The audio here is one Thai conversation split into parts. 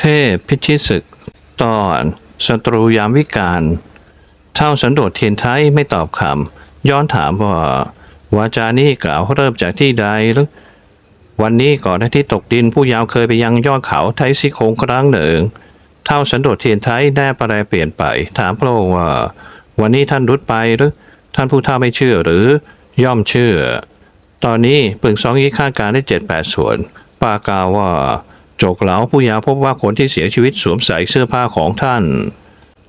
เทพพิชิตศึก ตอนศัตรูยามวิการ เท่าสันโดษเทียนไทยไม่ตอบคำย้อนถามว่าวาจานี้กล่าวเริ่มจากที่ใดหรือวันนี้ก่อนหน้าที่ตกดินผู้ยาวเคยไปยังยอดเขาไทยซีโคงครั้งหนึ่ง เท่าสันโดษเทียนไทยแน่ประแรเปลี่ยนไป ถามพระองค์ว่า วันนี้ท่านรุดไปหรือท่านผู้เท่าไม่เชื่อหรือย่อมเชื่อ ตอนนี้ปึงซองยี่คาการได้เจ็ดแปดส่วน ปากาวว่า จกเหลาผู้ยาพบว่าคนที่เสียชีวิตสวมใส่เสื้อผ้าของท่าน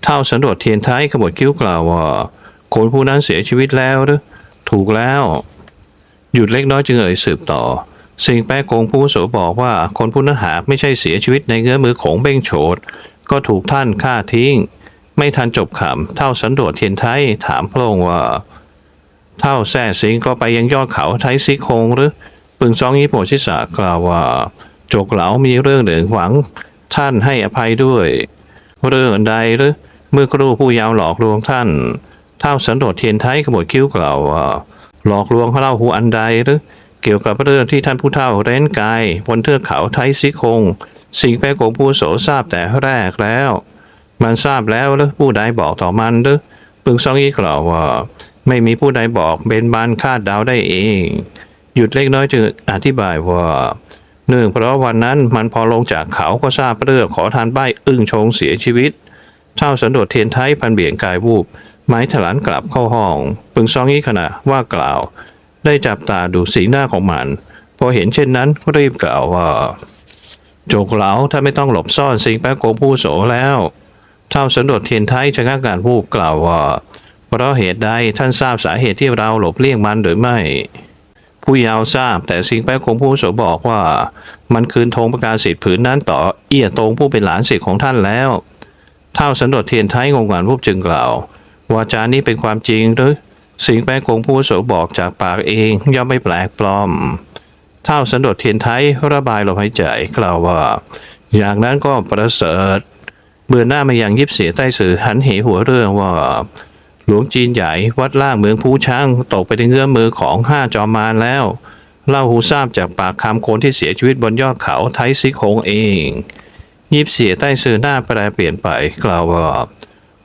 เท่าสันโดษเทียนไทยขบวดคิ้วกล่าวว่า คนผู้นั้นเสียชีวิตแล้วหรือถูกแล้ว หยุดเล็กน้อยจึงเอ่ยสืบต่อ สิ่งแป้กงผู้โสบอกว่าคนผู้นั้นหากไม่ใช่เสียชีวิตในเงื้อมือของเบ้งโฉดก็ถูกท่านฆ่าทิ้ง ไม่ทันจบคำเท่าสันโดษเทียนไทยถามพระองค์ว่า เท่าแซ่สิงก็ไปยังยอดเขาไทยซิโคงหรือปึงซองยี่โปชิสากล่าวว่า จกเหลามีเรื่องหนึ่งหวังท่านให้อภัยด้วย เรื่องอันใดหรือเมื่อครูผู้ยาวหลอกลวงท่าน เท่าสันโดษเทียนไทยขบดคิ้วกล่าวว่าหลอกลวงเล่าหูอันใดหรือเกี่ยวกับเรื่องที่ท่านผู้เฒ่าเร้นกายบนเทือกเขาไทยซิคง สิ่งแปลกงผู้โสทราบแต่แรกแล้ว มันทราบแล้วหรือผู้ใดบอกต่อมันหรือปึงซองยี่กล่าวว่า ไม่มีผู้ใดบอกเบนบานคาดเดาได้เอง หยุดเล็กน้อยจึงอธิบายว่า เนื่องเพราะวันนั้นมันพอลงจากเขาก็ทราบเรื่องขอทานใบอึ้งชงเสียชีวิตเช่าสันโดษเทียนไทยพันเบี่ยงกายวูบไม้ถลันกลับเข้าห้อง ปึงซองยี่ขณะว่ากล่าว ได้จับตาดูสีหน้าของมัน พอเห็นเช่นนั้นก็รีบกล่าวว่าจกเหลาถ้าไม่ต้องหลบซ่อนสิงแป๊กโกผู้โสแล้วเท่าสันโดษเทียนไทยชะงักการวูบกล่าวว่า เพราะเหตุใดท่านทราบสาเหตุที่เราหลบเลี่ยงมันหรือไม่ ผู้ยาวทราบ แต่สิงแป๊กคงผู้โสบอกว่า มันคืนธงประกาศสิทธิ์ผืนนั้นต่อเอี้ยตรงผู้เป็นหลานศิษย์ของท่านแล้ว เท่าสันโดษเทียนไทยงงงานวูบจึงกล่าววาจานี้เป็นความจริงหรือสิงแป๊กคงผู้โสบอกจากปากเองย่อมไม่แปลกปลอม เท่าสันโดษเทียนไทยระบายลมหายใจกล่าวว่า อย่างนั้นก็ประเสริฐเมื่อหน้ามายังยิบเสียใต้สื่อหันเหหัวเรื่องว่า ลวงจีนใหญ่วัดล่างเมืองผู้ช้างตกไปในเงื้อมมือของห้าจอมมารแล้ว เล่าหูทราบจากปากคำคนที่เสียชีวิตบนยอดเขาไทยซิกโคงเอง ยิบเสียใต้สื่อหน้าแปรเปลี่ยนไปกล่าวว่า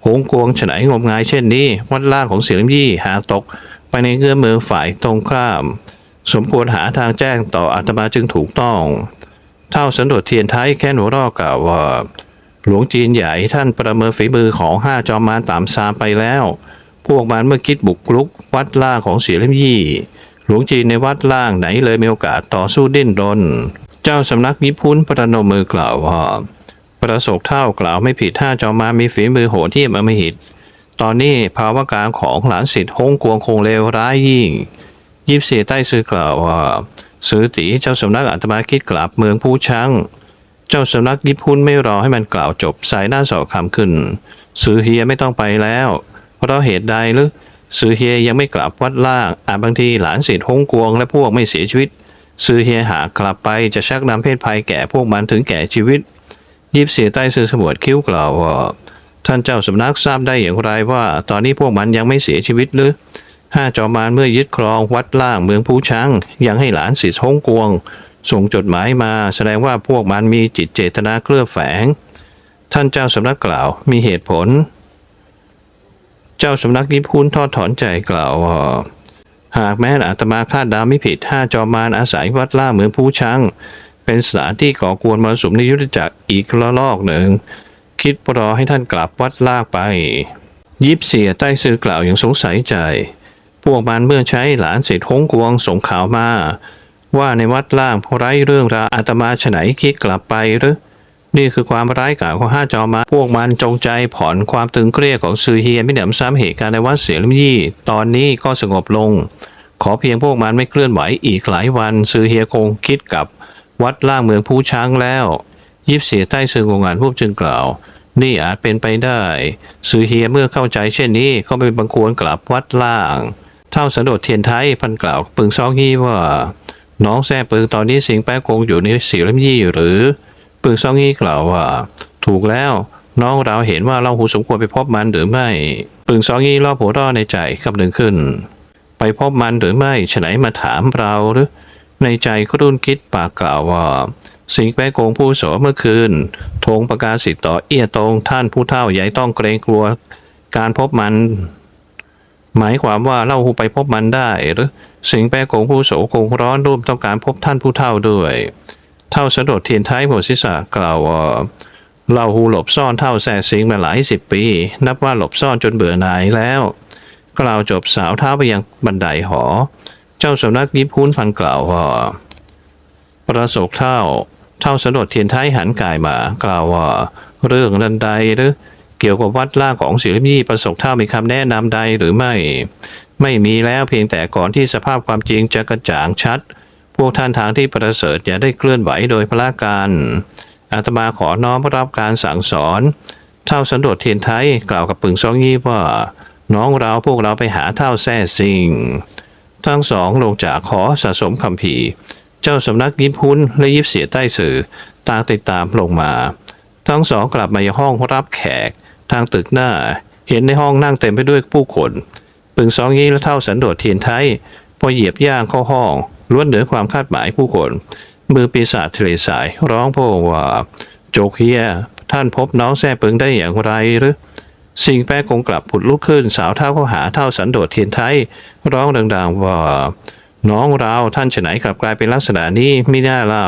หงกวงฉไนงมงายเช่นนี้ วัดล่างของเสียงยี่หากตกไปในเงื้อมมือฝ่ายตรงข้าม สมควรหาทางแจ้งต่ออาตมาจึงถูกต้อง เท่าสันโดษเทียนไทยแค่หนูรอกล่าวว่าหลวงจีนใหญ่ท่านประเมินฝีมือของห้าจอมมารตามซามไปแล้ว พวกมันเมื่อคิดบุกรุกวัดล่างของเสียเล่มยี่ หลวงจีนในวัดล่างไหนเลยมีโอกาสต่อสู้ดิ้นรน เจ้าสำนักยิพุ้นประนมมือกล่าวว่าประสบเท่ากล่าวไม่ผิดท่าจอมามีฝีมือโหดที่มมหิต ตอนนี้ภาวะการของหลานสิทธิ์ฮงกวงคงเลวร้ายยิ่งยิบเสียใต้ซื้อกล่าวว่าซื้อตีเจ้าสำนักอาตมาคิดกลับเมืองผู้ช้างเจ้าสำนักยิพุนไม่รอให้มันกล่าวจบสายหน้าสอบคำขึ้นสือเฮียไม่ต้องไปแล้ว เพราะเหตุใดหรือสือเฮียยังไม่กลับวัดล่างอาจบางทีหลานศิษย์ฮงกวงและพวกไม่เสียชีวิตสือเฮียหากกลับไปจะชักนำเพศภัยแก่พวกมันถึงแก่ชีวิต ยิบเสียใต้สือสมวดคิ้วกล่าวว่าท่านเจ้าสำนักทราบได้อย่างไรว่า ตอนนี้พวกมันยังไม่เสียชีวิตหรือห้าจอมารเมื่อยึดครองวัดล่างเมืองผู้ช้างยังให้หลานศิษย์ฮงกวง ส่งจดหมายมาแสดงว่าพวกมันมีจิตเจตนาเคลือบแฝง ท่านเจ้าสำนักกล่าวมีเหตุผล เจ้าสำนักนิพุนทอดถอนใจกล่าวว่าหากแม้อาตมาคาดดาไม่ผิดห้าจอมารอาศัยวัดล่างเมืองผู้ช้างเป็นสถานที่ก่อกวนมรสุมในยุทธจักรอีกระลอกหนึ่ง คิดรอให้ท่านกลับวัดล่างไป ยิบเสียใต้ซื้อกล่าวอย่างสงสัยใจ พวกมันเมื่อใช้หลานเศษฮงกวงส่งข่าวมา ว่าในวัดล่างพอไร้เรื่องราอาตมาฉไหนคิดกลับไปหรือ นี่คือความร้ายกาจของห้าจอมา พวกมันจงใจผ่อนความตึงเครียดของซือเฮียไม่หนำซ้ำเหตุการณ์ในวัดเสียลิมยี่ตอนนี้ก็สงบลง ขอเพียงพวกมันไม่เคลื่อนไหวอีกหลายวันซือเฮียคงคิดกับวัดล่างเมืองผู้ช้างแล้ว ยิบเสียใต้ซืองงานพวกจึงกล่าว นี่อาจเป็นไปได้ซือเฮียเมื่อเข้าใจเช่นนี้ก็ไม่บังควรกลับวัดล่าง เท่าสันโดษเทียนไทยพันกล่าวปึงซองยี่ว่า น้องแซ่ปึงตอนนี้สิงแป้กงอยู่ในสีเล่มยี่หรือ ปึงซองยี่กล่าวว่า ถูกแล้ว น้องเราเห็นว่าเราหูสมควรไปพบมันหรือไม่ ปึงซองยี่รอบหัวเรอในใจคำหนึ่งขึ้น ไปพบมันหรือไม่ฉไหนมาถามเราหรือ ในใจก็รุ่นคิดปากกล่าวว่า สิงแปะโกงผู้โสเมื่อคืนธงประกาศสิทธิ์ต่อเอี้ยตรงท่านผู้เฒ่าใหญ่ต้องเกรงกลัว การพบมันหมายความว่าเล่าหูไปพบมันได้หรือ สิงแปะโกงผู้โสคงร้อนร่มต้องการพบท่านผู้เฒ่าด้วย เท่าสะดดเทียนไทยโพธิษะกล่าวว่าเล่าหูหลบซ่อนเท่าแส่สิงมาหลายสิบปี นับว่าหลบซ่อนจนเบื่อหน่ายแล้ว กล่าวจบสาวเท้าไปยังบันไดหอ เจ้าสำนักยิบคุ้นพันกล่าวว่าประสบเท่า เท่าสะดดเทียนไทยหันกายมา กล่าวว่า เรื่องนันใดหรือเกี่ยวกับวัดล่าของศิลปีประสบเท่ามีคำแนะนำใดหรือไม่ ไม่มีแล้วเพียงแต่ก่อนที่สภาพความจริงจะกระจ่างชัด พวกท่านทางที่ประเสริฐอย่าได้เคลื่อนไหวโดยพละการอาตมาขอน้อมรับการสั่งสอน เท่าสันโดษเทียนไทยกล่าวกับปึงซองยี่ว่า น้องเราพวกเราไปหาเท่าแซ่ซิงทั้งสองลงจากหอสะสมคำภีเจ้าสำนักยิบพุ้นและยิบเสียใต้สื่อต่างติดตามลงมา ทั้งสองกลับมายังห้องรับแขก ทางตึกหน้า เห็นในห้องนั่งเต็มไปด้วยผู้คน ปึงสองยี่และเท่าสันโดษเทียนไทยพอเหยียบย่างเข้าห้อง ล้วนเหนือความคาดหมายผู้คน มือปีศาจทะเลสาย ร้องโพว่าโจกเฮียท่านพบน้องแซ่ปึงได้อย่างไรหรือสิงแป้คงกลับผุดลุกขึ้นสาวเท้าเข้าหาเท่าสันโดษเทียนไทย ร้องดัง ๆ ว่า น้องเราท่านฉไหนกลับกลายเป็นลักษณะนี้ไม่น่าเล่า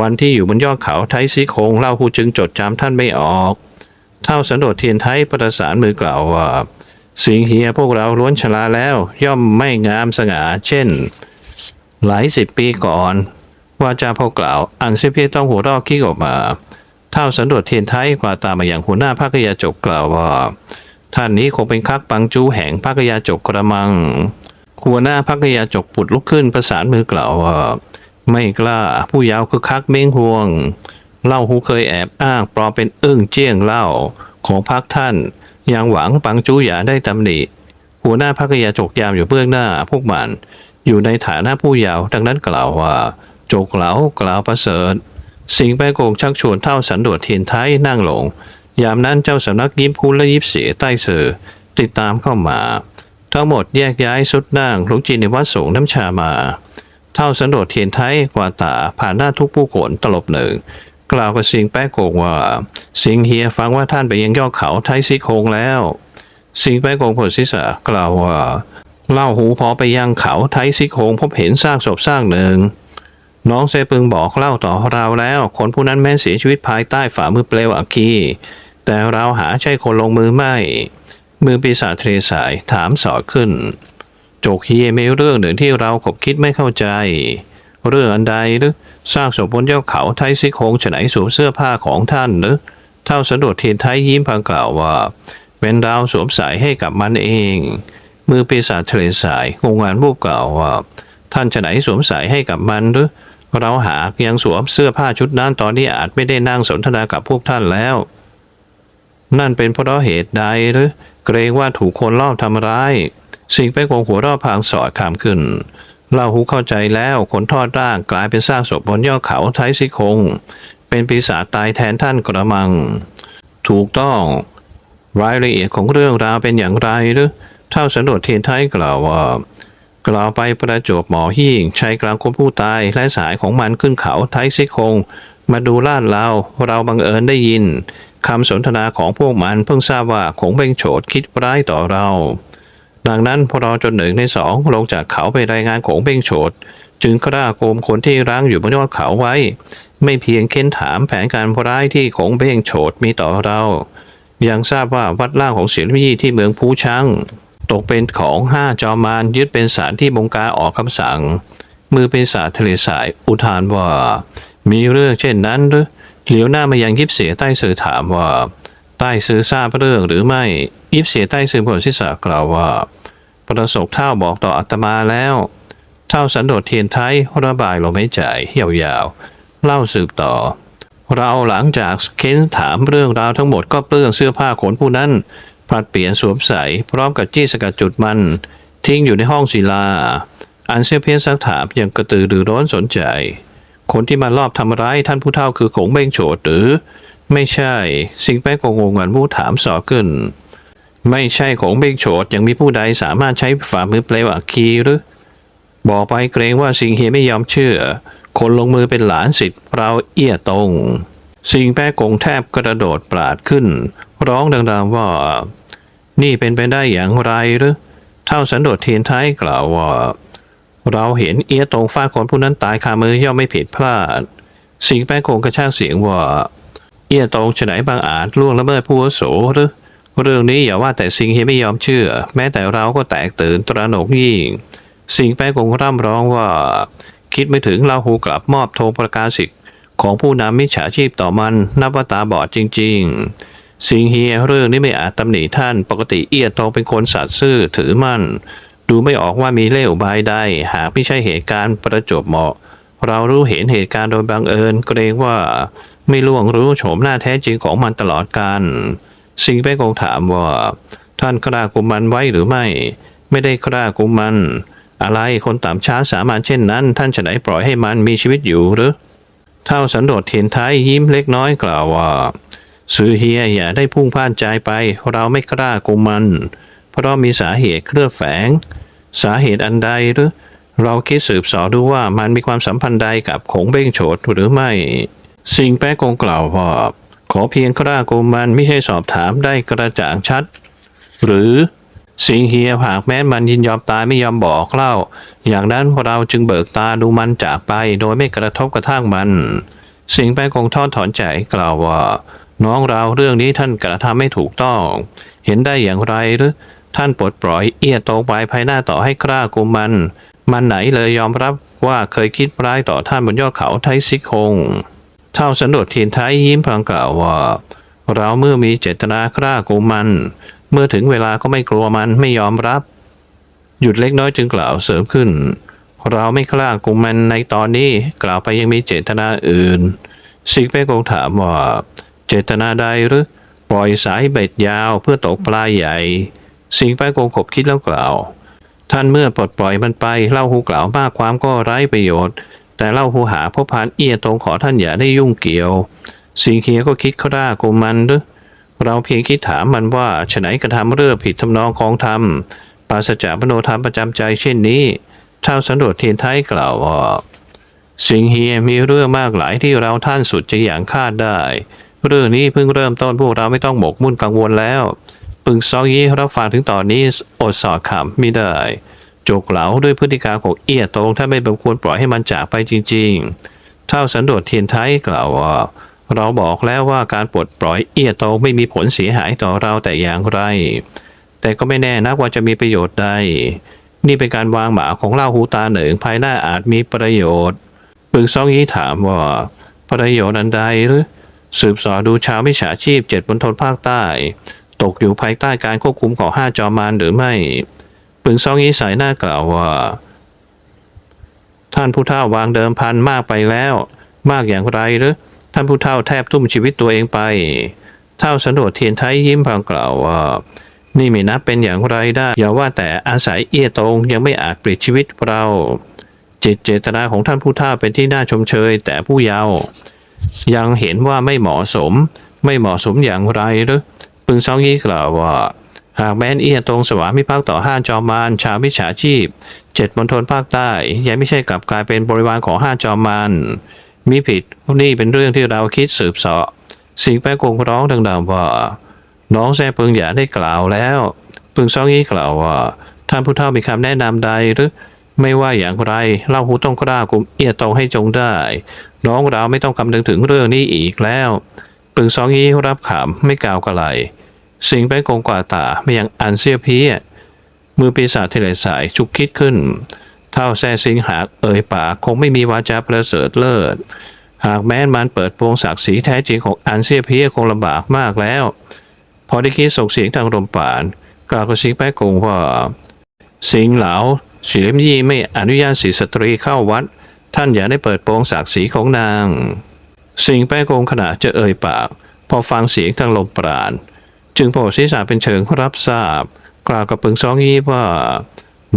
วันที่อยู่บนยอดเขาไทยซีโคงเล่าผู้จึงจดจำท่านไม่ออก เท่าสันโดษเทียนไทยประสานมือกล่าวว่า สิงเฮียพวกเราล้วนชราแล้ว ย่อมไม่งามสง่าเช่น หลายสิบปีก่อนว่าจาพอกล่าว อันเสียพีต้องหัวเรอกขี้ออกมา เท่าสันโดษเทียนไทยกว่าตามมาอย่างหัวหน้าภาคยาจกกล่าวว่า ท่านนี้คงเป็นคักปังจูแห่งภาคยาจกกระมัง หัวหน้าภาคยาจกปุดลุกขึ้นประสานมือกล่าวว่า ไม่กล้าผู้ยาวคือคักเม้งห่วง เล่าหูเคยแอบอ้างปลอมเป็นอึ้งเจี้ยงเล่าของพักท่านยังหวังปังจูอย่าได้ตำหนิหัวหน้าพักยาจกยามอยู่เบื้องหน้าพวกมัน อยู่ในฐานะผู้ยาวดังนั้นกล่าวว่า โจกเหลากล่าวประเสริฐ สิงไปโกงชักชวนเท่าสันโดษเทียนไทยนั่งลง ยามนั้นเจ้าสำนักยิ้มพูนและยิบเสียใต้เสือติดตามเข้ามา ทั้งหมดแยกย้ายสุดนั่งลุกจีนในวัดสงน้ำชามา เท่าสันโดษเทียนไทยกว่าตาผ่านหน้าทุกผู้คนตลบหนึ่งกล่าวกับสิงแป้โกงว่า สิงเฮียฟังว่าท่านไปยังยอดเขาไทยซีโคงแล้ว สิงแป้โกงผลศิษะกล่าวว่า เล่าหูพอไปยังเขาไทยซี่โคงพบเห็นซากศพซากหนึ่ง น้องเซปึงบอกเล่าต่อเราแล้ว คนผู้นั้นแม้เสียชีวิตภายใต้ฝ่ามือเปลวอัคคีแต่เราหาใช่คนลงมือไม่ มือปีศาจเลสายถามสอดขึ้น โจกเฮียมีเรื่องหนึ่งที่เราขบคิดไม่เข้าใจ เรื่องอันใดหรือสร้างศพบนยอดเขาไทยซี่โครงฉไหนสวมเสื้อผ้าของท่านหรือเท่าสะดดเทียนไทยยิ้มพลางกล่าวว่า เป็นดาวสวมสายให้กับมันเอง มือปีศาจทะเลสายงงงานผู้กล่าวว่า ท่านฉะไหนสวมใสายให้กับมันหรือเราหากยังสวมเสื้อผ้าชุดนั้นตอนนี้อาจไม่ได้นั่งสนทนากับพวกท่านแล้ว นั่นเป็นเพราะเหตุใดหรือเกรงว่าถูกคนลอบทำร้าย สิ่งไปกงหัวรอบพางสอดคำขึ้นเล่าหูเข้าใจแล้วคนทอดร่างกลายเป็นซากศพบนยอดเขาไทยซี่โคง เป็นปีศาจตายแทนท่านกระมัง ถูกต้อง รายละเอียดของเรื่องราวเป็นอย่างไรหรือ ท่าสันโดษเทียนไทยกล่าวว่ากล่าวไปประจบหมอหิ่งชายกลางคนผู้ตายและสายของมันขึ้นเขาไทยซี่โครงมาดูลาดเราเราบังเอิญได้ยินคำสนทนาของพวกมันเพิ่งทราบว่าคงเบ่งโฉดคิดร้ายต่อเรา ดังนั้นพอเราจนหนึ่งในสองลงจากเขาไปรายงานของเบ่งโฉดจึงกล้าโกมคนที่ร้างอยู่บนยอดเขาไว้ ไม่เพียงเค้นถามแผนการร้ายที่ของเบ่งโฉดมีต่อเรา ยังทราบว่าวัดล่างของเสียรีที่เมืองภูชัง ตกเป็นของห้าจอมารยึดเป็นสารที่บงการออกคำสั่ง มือเป็นสารทะเลสายอุทานว่า มีเรื่องเช่นนั้นหรือเหลียวหน้ามายังยิบเสียใต้สื่อถามว่า ใต้สื่อทราบเรื่องหรือไม่ยิบเสียใต้สื่อผลศิษะกล่าวว่า ประสบเท่าบอกต่ออาตมาแล้วเท่าสันโดษเทียนไทยระบายลมหายใจยาวๆเล่าสืบต่อ เราหลังจากเค้นถามเรื่องราวทั้งหมดก็เปลื้องเสื้อผ้าขนผู้นั้น ผลัดเปลี่ยนสวมใส่พร้อมกับจี้สกัดจุดมัน ทิ้งอยู่ในห้องศิลา อันเซียเพียนซักถามยังกระตือรือร้อนสนใจ คนที่มาลอบทำร้ายท่านผู้เฒ่าคือขงเบ้งโฉดหรือ ไม่ใช่ สิงแป้กงงงันผู้ถามสอขึ้น ไม่ใช่ของเบงโฉดยังมีผู้ใดสามารถใช้ฝ่ามือเปลวอัคคีหรือบอกไปเกรงว่าสิงเฮียไม่ยอมเชื่อ คนลงมือเป็นหลานสิทธิ์เราเอี้ยตง สิงแป้กงแทบกระโดดปราดขึ้น ร้องดังๆว่า นี่เป็นไปได้อย่างไรหรือเท่าสันโดษเทียนไทยกล่าวว่า เราเห็นเอียตงฟาคนผู้นั้นตายคามือย่อมไม่ผิดพลาด สิงแป้กงกระชากเสียงว่า เอียตงฉไหนบางอาจล่วงละเมิดผู้อโสหรือเรื่องนี้อย่าว่าแต่สิงเฮไม่ยอมเชื่อ แม้แต่เราก็แตกตื่นตระหนกยิ่ง สิงแป้กงร่ำร้องว่า คิดไม่ถึงเราหูกลับมอบโทงประกาศิกของผู้นำมิจฉาชีพต่อมันนับว่าตาบอดจริง ๆ สิงเฮียเรื่องนี้ไม่อาจตำหนิท่านปกติเอียตงเป็นคนสัตย์ซื่อถือมั่น ดูไม่ออกว่ามีเล่ห์อุบายใดหากไม่ใช่เหตุการณ์ประจบเหมาะ เรารู้เห็นเหตุการณ์โดยบังเอิญเกรงว่าไม่ล่วงรู้โฉมหน้าแท้จริงของมันตลอดกาลสิงแป้กงถามว่า ท่านกล้ากุมมันไว้หรือไม่ ไม่ได้กล้ากุมมัน อะไรคนต่ำช้าสามัญเช่นนั้น ท่านจะไหนปล่อยให้มันมีชีวิตอยู่หรือเท่าสันโดษเทียนไทยยิ้มเล็กน้อยกล่าวว่า ซื้อเฮียอย่าได้พุ่งพ่านใจไป เราไม่กล้ากุมมัน เพราะมีสาเหตุเคลือบแฝง สาเหตุอันใดหรือ เราคิดสืบสอดูว่ามันมีความสัมพันธ์ใดกับขงเบ้งโฉดหรือไม่ สิงแป้กงกล่าวว่าขอเพียงกล้ากุมมันไม่ใช่สอบถามได้กระจ่างชัด หรือสิงเฮียหากแม้มันยินยอมตายไม่ยอมบอกเล่า อย่างนั้นเราจึงเบิกตาดูมันจากไป โดยไม่กระทบกระทั่งมัน สิงแป้กงทอดถอนใจกล่าวว่า น้องเราเรื่องนี้ท่านกระทำไม่ถูกต้อง เห็นได้อย่างไรหรือ ท่านปลดปล่อยเอี้ยโตไปภายหน้าต่อให้กล้ากุมมัน มันไหนเลยยอมรับว่าเคยคิดร้ายต่อท่านบนยอดเขาไทซิคง เท่าสันโดษเทียนไทยยิ้มพลางกล่าวว่า เราเมื่อมีเจตนากล้ากุมมัน เมื่อถึงเวลาก็ไม่กลัวมันไม่ยอมรับ หยุดเล็กน้อยจึงกล่าวเสริมขึ้น เราไม่กล้ากุมมันในตอนนี้กล่าวไปยังมีเจตนาอื่นสิกเป้กงถามว่า เจตนาใดหรือปล่อยสายเบ็ดยาวเพื่อตกปลาใหญ่ สิงไปกงขบคิดแล้วกล่าว ท่านเมื่อปลดปล่อยมันไปเล่าหูกล่าวมากความก็ไร้ประโยชน์ แต่เล่าหูหาพบพานเอียตรงขอท่านอย่าได้ยุ่งเกี่ยว สิงเฮียก็คิดเขาด่ากุมันหรือเราเพียงคิดถามมันว่าฉไหนกระทำเรื่องผิดทำนองของธรรมปราศจากมโนธรรมประจำใจเช่นนี้เท่าสันโดษเทียนไทยกล่าวว่าสิงเฮียมีเรื่องมากหลายที่เราท่านสุดจะอย่างคาดได้ เรื่องนี้เพิ่งเริ่มต้นพวกเราไม่ต้องหมกมุ่นกังวลแล้วปึงซองยี่รับฟังถึงตอนนี้อดสอดขำไม่ได้โจกเหลาด้วยพฤติการของเอียตรงถ้าไม่บังควรปล่อยให้มันจากไปจริง ๆ เท่าสันโดษเทียนไทยกล่าวว่าเราบอกแล้วว่าการปลดปล่อยเอียตรงไม่มีผลเสียหายต่อเราแต่อย่างไร แต่ก็ไม่แน่นักว่าจะมีประโยชน์ใดนี่เป็นการวางหมาของเล่าหูตาเหนิงภายหน้าอาจมีประโยชน์ ปึงซองยี่ถามว่า ประโยชน์อันใดหรือ สืบสอดูชาวมิจฉาชีพเจ็ดบนทนภาคใต้ ตกอยู่ภายใต้การควบคุมของห้าจอมารหรือไม่ปึงซองยี่สายหน้ากล่าวว่า ท่านผู้เฒ่าวางเดิมพันมากไปแล้ว มากอย่างไรหรือท่านผู้เฒ่าแทบทุ่มชีวิตตัวเองไป เท่าสันโดษเทียนไทยยิ้มพลางกล่าวว่านี่ไม่นับเป็นอย่างไรได้ อย่าว่าแต่อาศัยเอียตรงยังไม่อาจปลิดชีวิตเรา จิตเจตนาของท่านผู้เฒ่าเป็นที่น่าชมเชย แต่ผู้เยาว์ ยังเห็นว่าไม่เหมาะสม ไม่เหมาะสมอย่างไรหรือปึงซองยี่กล่าวว่า หากแม้นเอียตรงสวามิภักดิ์ต่อห้าจอมมารชาวมิจฉาชีพเจ็ดมณฑลภาคใต้ยังไม่ใช่กลับกลายเป็นบริวารของห้าจอมมารมีผิดนี่เป็นเรื่องที่เราคิดสืบเสาะ สิงแป้กงร้องดังๆว่า น้องแซ่ปึงอย่าได้กล่าวแล้วปึงซองยี่กล่าวว่าท่านผู้เฒ่ามีคำแนะนำใดหรือไม่ว่าอย่างไรเล่าหูต้องกล้ากุมเอียตรงให้จงได้ น้องเราไม่ต้องคำนึงถึงเรื่องนี้อีกแล้วปึงซองยี่รับขำไม่กล่าวกระไร สิงไปกงกว่าตาไม่ยังอันเสียพีมือปีศาจเทเลสายฉุกคิดขึ้น เท่าแซ่สิงหากเอ่ยปากคงไม่มีวาจาประเสริฐเลิศ หากแม้นมันเปิดโปงศักดิ์ศรีแท้จริงของอันเสียพีคงลำบากมากแล้ว พอได้คิดส่งเสียงทางลมปาน กล่าวกับสิงแป้กงว่า สิงเหลาศิลิมยี่ไม่อนุญาตสีสตรีเข้าวัด ท่านอย่าได้เปิดโปงศักดิ์ศรีของนาง สิงแป้กงขณะจะเอ่ยปาก พอฟังเสียงทางลมปราณ จึงโผล่ศีรษะเป็นเชิงรับทราบ กล่าวกับปึงซองยี่ว่า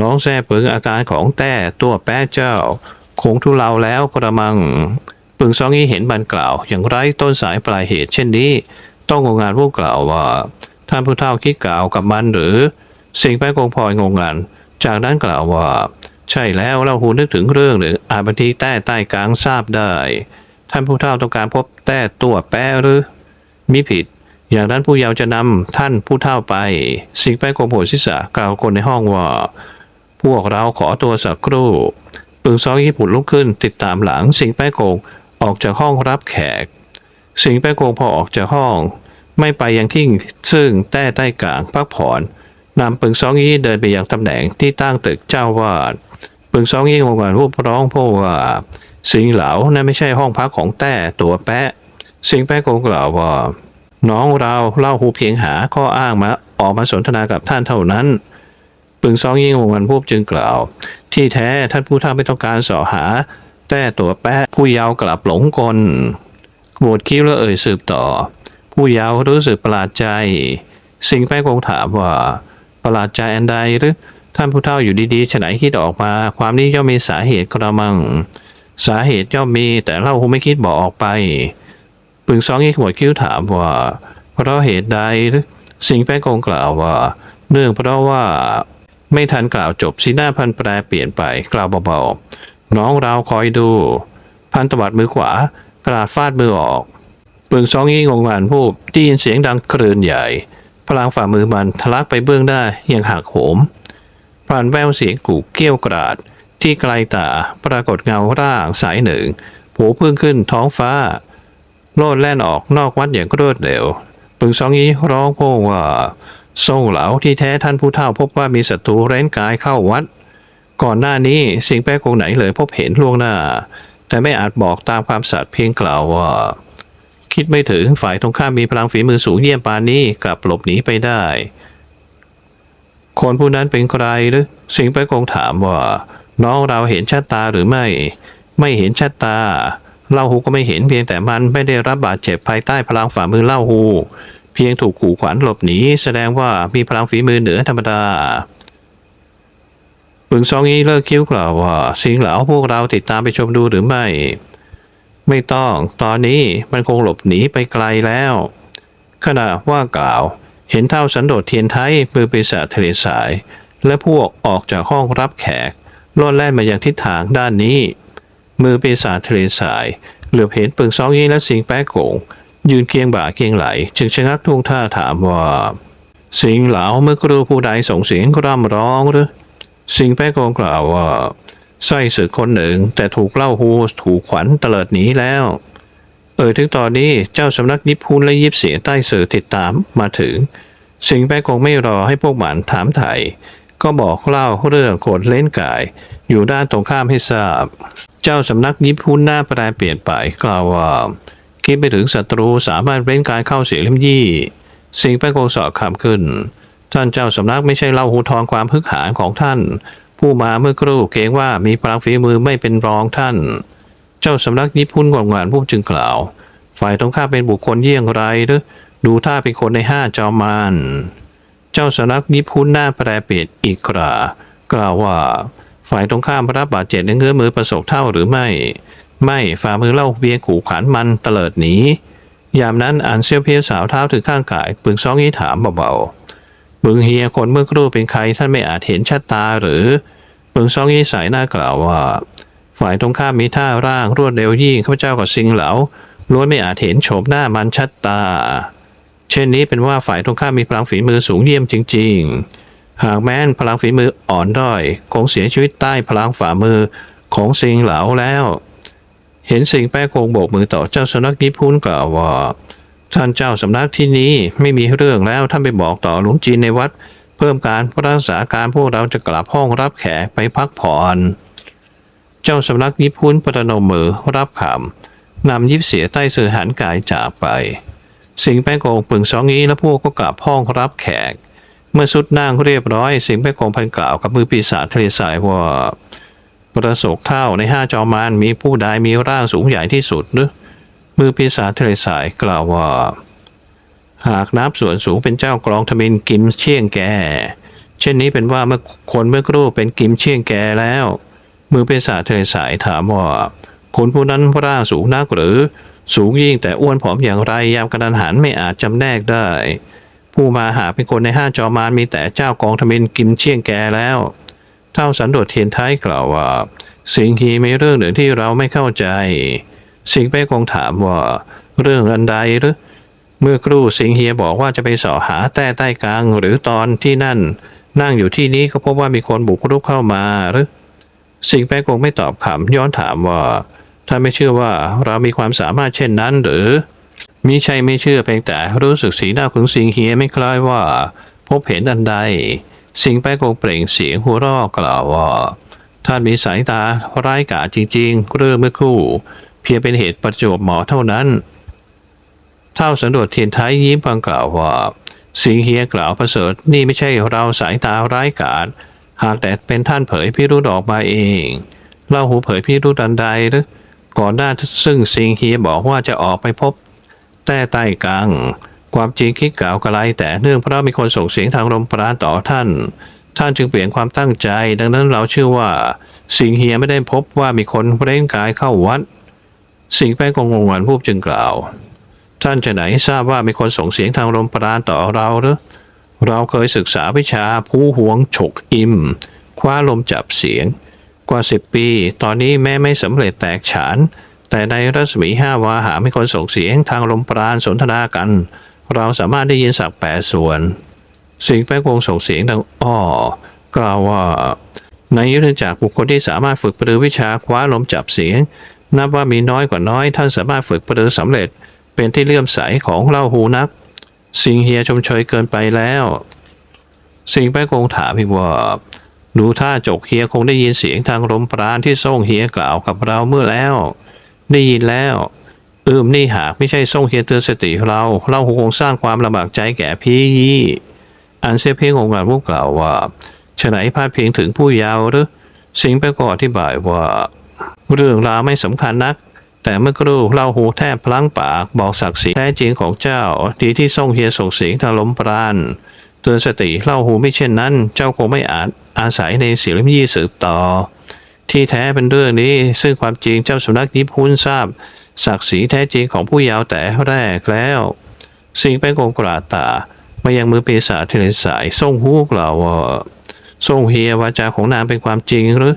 น้องแซ่ปึงอาการของแต้ตัวแป้เจ้า คงทุเลาแล้วกระมัง ปึงซองยี่เห็นบันกล่าว อย่างไร้ต้นสายปลายเหตุเช่นนี้ ต้องงงงานผู้กล่าวว่า ท่านผู้เฒ่าคิดกล่าวกับมันหรือ สิงแป้กงพลอยงงงาน จากนั้นกล่าวว่า ใช่แล้วเราหูนึกถึงเรื่องหรืออาบันทีแต้ใต้กลางทราบได้ ท่านผู้เฒ่าต้องการพบแต้ตัวแปะหรือมิผิด อย่างนั้นผู้เยาว์จะนำท่านผู้เฒ่าไป สิงแป้กงโผล่ศีรษะกล่าวคนในห้องว่า พวกเราขอตัวสักครู่ปึงซองญี่ปุ่นลุกขึ้นติดตามหลังสิงแป้กงออกจากห้องรับแขก สิงแป้กงพอออกจากห้อง ไม่ไปยังที่ซึ่งแต้ใต้กลางพักผ่อน นำปึงซองยี่เดินไปยังตำแหน่งที่ตั้งตึกเจ้าวาดปึงซองยี่งงงานรูปร้องพราะว่า สิงเหลานั่นไม่ใช่ห้องพักของแต้ตัวแปะ สิงแป้กงกล่าวว่า น้องเราเล่าหูเพียงหาข้ออ้างมาออกมาสนทนากับท่านเท่านั้นปึงซองยิ่งงวันพูบจึงกล่าว ที่แท้ท่านผู้เฒ่าไม่ต้องการสอหา แต่ตัวแปะผู้ยาวกลับหลงกลโบดคิ้วแล้วเอ่ยสืบต่อ ผู้ยาวรู้สึกประหลาดใจ สิงแป้กงถามว่า ประหลาดใจอันใดหรือท่านผู้เฒ่าอยู่ดีๆฉไหนคิดออกมา ความนี้ย่อมมีสาเหตุกระมัง สาเหตุย่อมมีแต่เล่าคงไม่คิดบอกออกไปปึงซองยี่ขมวดคิ้วถามว่า เพราะเหตุใดหรือสิงแป้กงกล่าวว่า เนื่องเพราะว่าไม่ทันกล่าวจบสีหน้าพันแปรเปลี่ยนไปกล่าวเบาๆน้องเราคอยดู พันตวัดมือขวากระดาษฟาดมือออกปึงซองยี่งงงานพูบได้ยินเสียงดังครืนใหญ่ พลังฝ่ามือมันทะลักไปเบื้องได้อย่างหักโหมผ่านแววเสียงกูเกี้ยวกราด ที่ไกลตาปรากฏเงาร่างสายหนึ่งโผล่พึ่งขึ้นท้องฟ้า โลดแล่นออกนอกวัดอย่างรวดเร็วปึงซองยี่ร้องโพ่งว่าส่งเหลาที่แท้ท่านผู้เฒ่าพบว่ามีศัตรูเร้นกายเข้าวัด ก่อนหน้านี้สิงแป้กงไหนเลยพบเห็นล่วงหน้า แต่ไม่อาจบอกตามความสัตย์เพียงกล่าวว่า คิดไม่ถึงฝ่ายตรงข้ามมีพลังฝีมือสูงเยี่ยมปานนี้กลับหลบหนีไปได้ คนผู้นั้นเป็นใครหรือ สิงแป้กงถามว่า น้องเราเห็นชัดตาหรือไม่ ไม่เห็นชัดตาเล่าหูก็ไม่เห็นเพียงแต่มันไม่ได้รับบาดเจ็บภายใต้พลังฝ่ามือเล่าหูเพียงถูกขู่ขวัญหลบหนีแสดงว่ามีพลังฝีมือเหนือธรรมดาปึงซองอี้เลิกคิ้วกล่าวว่าสิงเหลาพวกเราติดตามไปชมดูหรือไม่ ไม่ต้อง ตอนนี้มันคงหลบหนีไปไกลแล้ว ขณะว่ากล่าว เห็นเท่าสันโดษเทียนไทยมือปีศาจทะเลสาย และพวกออกจากห้องรับแขกโลดแล่นมาอยังทิศทางด้านนี้ มือปีศาจทะเลสาย เหลือบเห็นปึงซองยี่และสิงแป๊กโกงยืนเคียงบ่าเคียงไหล จึงชะงักทุ่งท่าถามว่า สิงเหลาเมื่อกรูผู้ใดส่งเสียงร่ำร้องหรือสิงแป้กงกล่าวว่า ไส้ศึกคนหนึ่งแต่ถูกเล่าหูถูกขวัญเตลิดหนีแล้ว เออถึงตอนนี้เจ้าสำนักยิบพูนและยิบเสียใต้สื่อติดตามมาถึง สิงแป้กงไม่รอให้พวกหมันถามไถ่ก็บอกเล่าเรื่องโขดเล่นกาย อยู่ด้านตรงข้ามให้ทราบ เจ้าสำนักยิบพูนหน้าแปรเปลี่ยนไปกล่าวว่าคิดไปถึงศัตรูสามารถเล่นการเข้าเสียเล่มยี่ สิงแป้กงสอบคำขึ้น ท่านเจ้าสำนักไม่ใช่เล่าหูทองความพึกหานของท่าน ผู้มาเมื่อครู่เกรงว่ามีพลังฝีมือไม่เป็นรองท่าน เจ้าสำนักยิพุนงอนงานผู้จึงกล่าว ฝ่ายตรงข้ามเป็นบุคคลเยี่ยงไรหรือดูท่าเป็นคนในห้าจอมมารเจ้าสำนักยิพุนหน้าแปรเปลี่ยนอีกครากล่าวว่า ฝ่ายตรงข้ามรับบาดเจ็บในเงื้อมือประสบเท่าหรือไม่ ไม่ฝ่ามือเล่าเบียงขู่ขานมันเตลิดหนียามนั้นอ่านเซียวเพียวสาวเท้าถึงข้างกายปึงซองยี่ถามเบาๆ บึงเฮียคนเมื่อครู่เป็นใครท่านไม่อาจเห็นชัดตาหรือบึงซองยี่สายหน้ากล่าวว่า ฝ่ายตรงข้ามมีท่าร่างรวดเร็วยิ่งข้าพเจ้ากับซิงเหลาล้วนไม่อาจเห็นโฉมหน้ามันชัดตา เช่นนี้เป็นว่าฝ่ายตรงข้ามมีพลังฝีมือสูงเยี่ยมจริง ๆ หากแม้นพลังฝีมืออ่อนด้อยคงเสียชีวิตใต้พลังฝ่ามือของซิงเหลาแล้ว เห็นสิงแป้กงโบกมือต่อเจ้าสนักนิพุนกล่าวว่า ท่านเจ้าสำนักที่นี้ไม่มีเรื่องแล้วท่านไปบอกต่อหลวงจีนในวัด เพิ่มการรักษาการพวกเราจะกลับห้องรับแขกไปพักผ่อน เจ้าสำนักยิบพุ้นประนมมือรับคำนำยิบเสียใต้สื่อหันกายจากไป สิงแป้งโกงปึงสองนี้และพวกก็กลับห้องรับแขก เมื่อสุดนั่งเรียบร้อย สิงแป้งโกงพันกล่าวกับมือปีศาจทะเลสายว่าประสบเท่าในห้าจอมานมีผู้ใดมีร่างสูงใหญ่ที่สุดหรือ มือปีศาจทะเลสายกล่าวว่า หากนับส่วนสูงเป็นเจ้ากรองทมินกิมเชียงแก เช่นนี้เป็นว่าเมื่อคนเมื่อครู่เป็นกิมเชียงแกแล้ว มือปีศาจทะเลสายถามว่าคนผู้นั้นร่างสูงนักหรือ สูงยิ่งแต่อ้วนผอมอย่างไรยามกระดันหันไม่อาจจำแนกได้ ผู้มาหาเป็นคนในห้าจอมานมีแต่เจ้ากองทมินกิมเชียงแกแล้ว เท่าสันโดษเทียนท้ายกล่าวว่า สิ่งฮีมีเรื่องหนึ่งที่เราไม่เข้าใจ สิงไปกงถามว่า เรื่องอันใดหรือ เมื่อครู่สิงเฮียบอกว่าจะไปสอหาแต่ใต้กลาง หรือตอนที่นั่น นั่งอยู่ที่นี้ก็พบว่ามีคนบุกรุกเข้ามาหรือ สิงแป้กงไม่ตอบคำย้อนถามว่าท่านไม่เชื่อว่าเรามีความสามารถเช่นนั้นหรือมิใช่ไม่เชื่อเพียงแต่รู้สึกสีหน้าของสิงเฮียไม่คล้ายว่า พบเห็นอันใด สิงแป้กงเปล่งเสียงหัวเราะกล่าวว่าท่านมีสายตาร้ายกาจจริง ๆ เรื่องเมื่อครู่ เพียงเป็นเหตุประจวบเหมาะเท่านั้น เท่าสันโดษเทียนไทยยิ้มพังกล่าวว่า สิงเฮียกล่าวประเสริฐนี่ไม่ใช่เราสายตาร้ายกาจหากแต่เป็นท่านเผยพิรุธออกมาเองเล่าหูเผยพิรุธอันใดหรือก่อนหน้าซึ่งสิงเฮียบอกว่าจะออกไปพบ แต่ใต้กลางความจริงคิดกล่าวกระไรแต่เนื่องเพราะมีคนส่งเสียงทางลมปราณต่อท่าน ท่านจึงเปลี่ยนความตั้งใจ ดังนั้นเราเชื่อว่า สิงเฮียไม่ได้พบว่ามีคนเร่งกายเข้าวัด สิงแป้งกงงวันผู้จึงกล่าว ท่านจะไหนทราบว่ามีคนส่งเสียงทางลมปราณต่อเราหรือเราเคยศึกษาวิชาผู้หวงฉกอิม คว้าลมจับเสียง กว่าสิบปี ตอนนี้แม้ไม่สำเร็จแตกฉาน แต่ในรัศมีห้าวาหามีคนส่งเสียงทางลมปราณสนทนากัน เราสามารถได้ยินสักแปดส่วน สิงแป้งกงส่งเสียงดังอ้อกล่าวว่า ในยุทธจักรบุคคลที่สามารถฝึกปรือวิชาคว้าลมจับเสียง นับว่ามีน้อยกว่าน้อย ท่านสามารถฝึกปรือสำเร็จ เป็นที่เลื่อมใสของเล่าหูนัก สิงเฮียชมเชยเกินไปแล้ว สิงแป้กงถามอีกว่าดูท่าจกเฮียคงได้ยินเสียงทางลมปราณที่ส่งเฮียกล่าวกับเราเมื่อแล้ว ได้ยินแล้วอืมนี่หากไม่ใช่ส่งเฮียเตือนสติเรา เราคงสร้างความลำบากใจแก่พี่ยี่อันเสียเพียงองค์การผู้กล่าวว่าฉะไหนพาดเพียงถึงผู้ยาวหรือสิงไปก่ออธิบายว่า เรื่องราวไม่สำคัญนัก แต่เมื่อกรู่เล่าหูแทบพลั้งปากบอกศักดิ์ศรีแท้จริงของเจ้า ดีที่ส่งเฮียส่งเสียงทางลมปราณเตือนสติเล่าหูไม่เช่นนั้น เจ้าคงไม่อาจอาศัยในศิลปยี่สืบต่อ ที่แท้เป็นเรื่องนี้ ซึ่งความจริงเจ้าสำนักยิบพุ้นทราบ ศักดิ์ศรีแท้จริงของผู้ยาวแต่แรกแล้ว สิ่งไปกงกราตามายังมือปีศาจเทเลสายส่งหูกล่าวว่าส่งเฮียวาจาของนางเป็นความจริงหรือ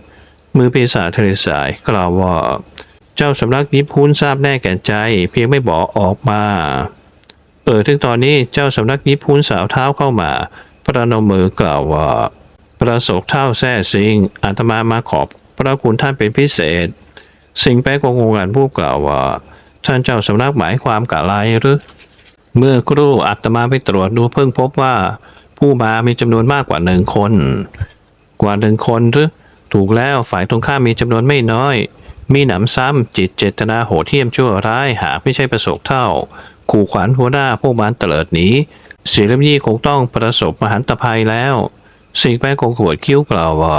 มือปีศาจเทเลสายกล่าวว่า เจ้าสำนักยิบพุ้นทราบแน่แก่ใจ เพียงไม่บอกออกมา เออถึงตอนนี้เจ้าสำนักยิบพุ้นสาวเท้าเข้ามา ประนมมือกล่าวว่า ประสบเท่าแท้สิงอาตมามาขอบพระคุณท่านเป็นพิเศษ สิงแป๊กงงานผู้กล่าวว่า ท่านเจ้าสำนักหมายความกะไรหรือ เมื่อครู่อาตมาไปตรวจดูเพิ่งพบว่า ผู้มามีจำนวนมากกว่าหนึ่งคน กว่าหนึ่งคนหรือ ถูกแล้วฝ่ายตรงข้ามมีจำนวนไม่น้อย มีหนำซ้ำจิตเจตนาโหดเหี้ยมชั่วร้ายหากไม่ใช่ประสบเท่า ขู่ขวัญหัวหน้าพวกมันเตลิดหนีศิลปยี่คงต้องประสบมหันตภัยแล้วสิ่งแป้กงขวดคิ้วกล่าวว่า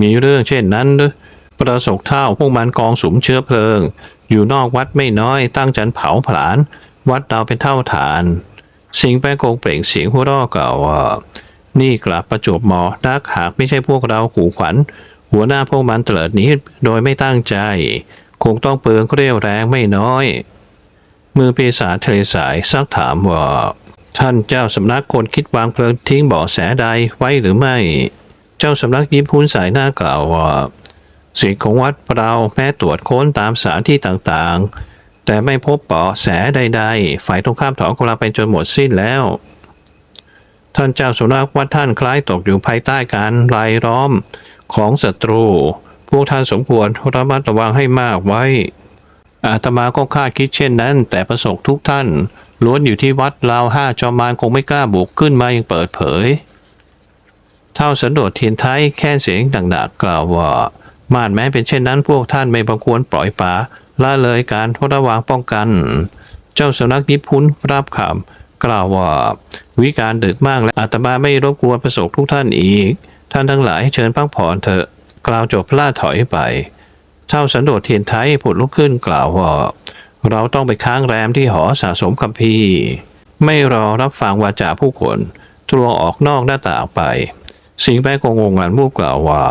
มีเรื่องเช่นนั้นหรือประสบเท่าพวกมันกองสุมเชื้อเพลิง อยู่นอกวัดไม่น้อยตั้งจันเผาผลาญวัดเราเป็นเท่าฐาน สิงแป้กงเปล่งเสียงหัวเราะกล่าวว่า นี่กลับประจบหมอนักหากไม่ใช่พวกเราขู่ขวัญ หัวหน้าพวกมันเตลิดนี้โดยไม่ตั้งใจ คงต้องเปลืองเรี่ยวแรงไม่น้อย มือปีศาจทะเลสายซักถามว่า ท่านเจ้าสำนักคนคิดวางเพลิงทิ้งเบาะแสใดไว้หรือไม่ เจ้าสำนักยิ้มพูนสายหน้ากล่าวว่าสิ่งของวัดเราแม้ตรวจค้นตามสถานที่ต่างๆ แต่ไม่พบเบาะแสใดๆ ฝ่ายตรงข้ามถอนกำลังไปจนหมดสิ้นแล้ว ท่านเจ้าสำนักวัดท่านคล้ายตกอยู่ภายใต้การรายล้อม ของศัตรู พวกท่านสมควรระมัดระวังให้มากไว้ อาตมาก็คาดคิดเช่นนั้น แต่ประสบทุกท่านล้วนอยู่ที่วัดราวห้าจอมมารคงไม่กล้าบุกขึ้นมายังเปิดเผย เท่าสันโดษเทียนไทยแค่เสียงดังๆกล่าวว่ามาดแม้เป็นเช่นนั้นพวกท่านไม่บังควรปล่อยปละละเลยการระวังป้องกัน เจ้าสำนักนิพุนรับคำกล่าวว่า วิการดึกมากและอาตมาไม่รบกวนประสบทุกท่านอีก ท่านทั้งหลายเชิญพักผ่อนเถอะกล่าวจบล่าถอยไป เท่าสันโดษเทียนไทยผุดลุกขึ้นกล่าวว่า เราต้องไปค้างแรมที่หอสะสมคัมภีร์ไม่รอรับฟังวาจาผู้คนทรวงออกนอกหน้าต่างไป สิงแป้กงงงานมูกกล่าวว่า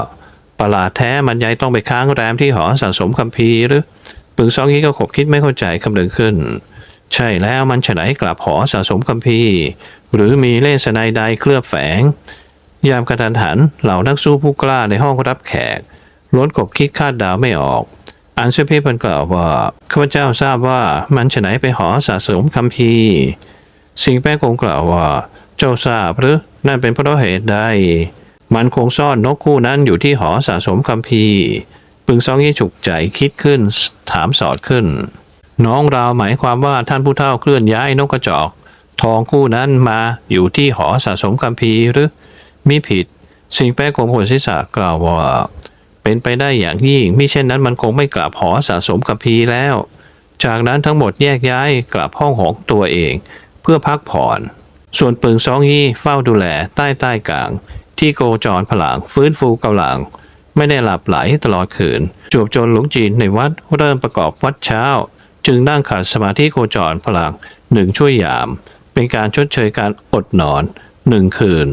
ประหลาดแท้มันยายต้องไปค้างแรมที่หอสะสมคัมภีร์หรือปึงซองนี้ก็ขบคิดไม่เข้าใจคำนึงขึ้น ใช่แล้วมันฉไหนกลับหอสะสมคัมภีร์ หรือมีเล่ห์สนายใดเคลือบแฝง ยามกระทันหันเหล่านักสู้ผู้กล้าในห้องรับแขกล้วนกบคิดคาดดาวไม่ออก อันเซพีพันกล่าวว่าข้าพเจ้าทราบว่ามันฉไหนไปหอสะสมคัมภีสิงแป้งคงกล่าวว่า เจ้าทราบหรือนั่นเป็นเพราะเหตุใดมันคงซ่อนนกคู่นั้นอยู่ที่หอสะสมคัมภีปึงซองยี่ฉุกใจคิดขึ้น ถามสอดขึ้น น้องเราหมายความว่าท่านผู้เฒ่าเคลื่อนย้ายนกกระจอก ทองคู่นั้นมาอยู่ที่หอสะสมคัมภีหรือ มิผิด สิ่งแป้งคงหัวศีรษะกล่าวว่า เป็นไปได้อย่างยิ่งมิเช่นนั้นมันคงไม่กลับหอสะสมคัมภีแล้ว จากนั้นทั้งหมดแยกย้ายกลับห้องของตัวเอง เพื่อพักผ่อน ส่วนปึงซองยี่เฝ้าดูแลใต้ใต้กลาง ที่โกจรพลังฟื้นฟูกำลัง ไม่ได้หลับไหลตลอดคืนจวบจนหลวงจีนในวัดเริ่มประกอบวัดเช้า จึงนั่งขัดสมาธิโกจรพลังหนึ่งช่วยยาม เป็นการชดเชยการอดนอนหนึ่งคืน